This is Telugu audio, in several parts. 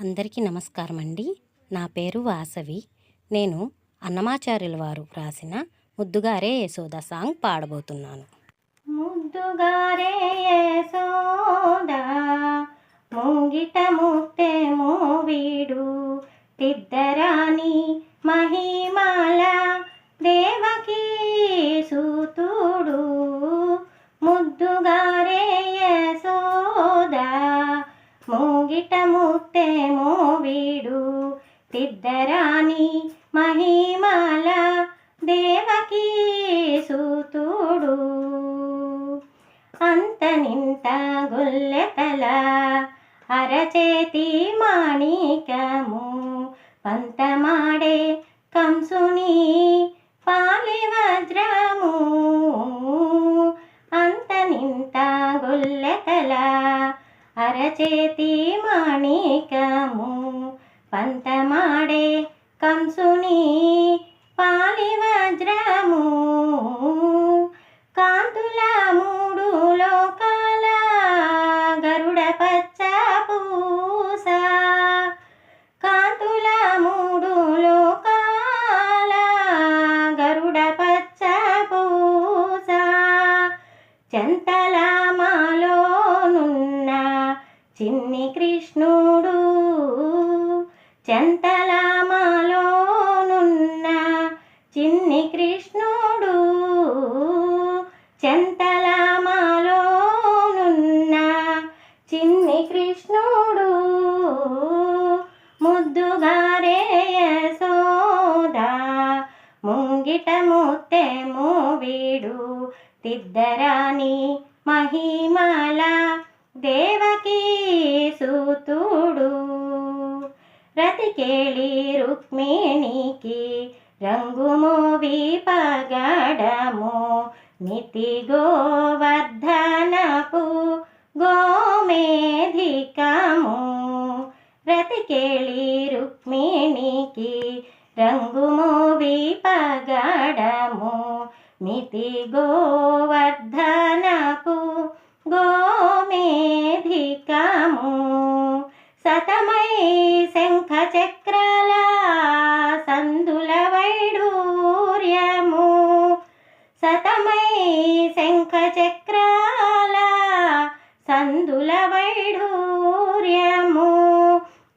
అందరికీ నమస్కారం అండి నా పేరు వాసవి. నేను అన్నమాచార్యుల వారు వ్రాసిన ముద్దుగారే యశోద సాంగ్ పాడబోతున్నాను. ముద్దుగారే యశోద ముంగిట ముత్తెము వీడు తిద్దరాని మహిమాల ముంగిట ముత్తెము వీడు. తిద్దరాని మహిమాల దేవకీ సూతుడు. అంత నింత గుల్లెతల అరచేతి మాణికము. పంతమాడే కంసుని పాలి వజ్రము అంత నింత గొల్లెతల అరచేతి మాణికము పంతమాడే కంసుని చిన్ని కృష్ణుడు చెంతలామలోనున్న చిన్ని కృష్ణుడు చెంతలామలోనున్న చిన్ని కృష్ణుడు ముద్దుగారే సోదా ముంగిట ముత్తెము వీడు తిద్దరాని మహిమల దే సూతుడు రతికేళి రుక్మిణికి రంగుమోవి పగడము. నితి గోవర్ధనపు గోమేధికము. రతికేళి రుక్మిణికి రంగుమోవి పగడము. నితి గోవర్ధ సతమై శంఖ చక్రాల సందుల వైఢూర్యము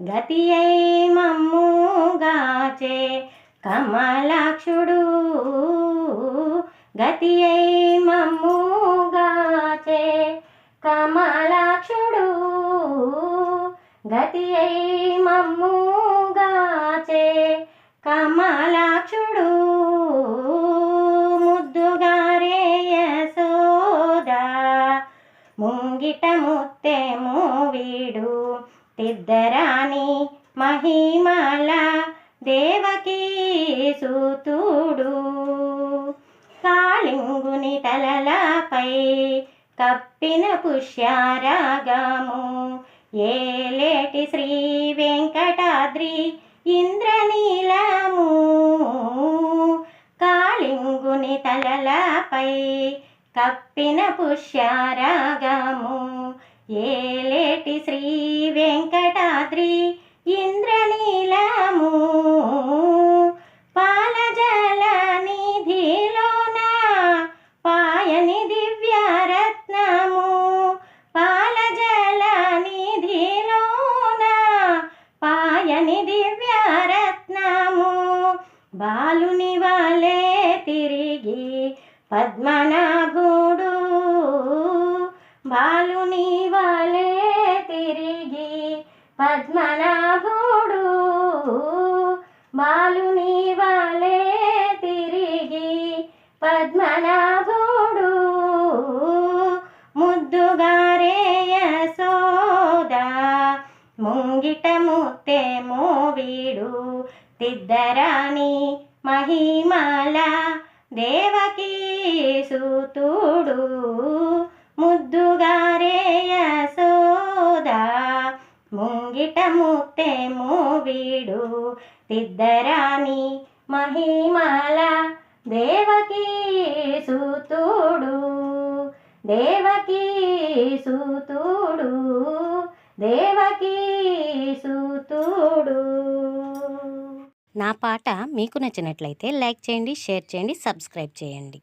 గతి అయి మమ్ముగాచే కమలాక్షుడు. గతి అయి మమ్ముగాచే కమలాక్షుడు. గతి అయి మమ్ముగాచే కమలాక్షుడు. భక్తేము వీడు. తిద్దరాని మహిమల దేవకీ సూతుడు. కాళింగుని తలలపై కప్పిన పుష్యారాగము. ఏలేటి శ్రీ వెంకటాద్రి ఇంద్రనీలము. కాళింగుని తలలపై కప్పిన పుష్యారాగము. ఏలేటి శ్రీ వెంకటాద్రి ఇంద్రనీలము. పాలజల నిధిలోన పాయని దివ్యరత్నము. పాలజల నిధిలోన పాయని దివ్యరత్నము. బాలుని వలె తిరిగి పద్మనాభూ బాలుని వలే తిరిగి పద్మనాభుడు. బాలుని వలే తిరిగి పద్మనాభుడు. ముద్దుగారే యశోద ముంగిట ముత్తెము వీడు తిద్దరాని మహిమల దేవకీ సూతుడు. మహిమల దేవకీ సూతుడు దేవకీ సూతుడు దేవకీ సూతుడు. నా పాట మీకు నచ్చినట్లయితే లైక్ చేయండి షేర్ చేయండి సబ్స్క్రైబ్ చేయండి.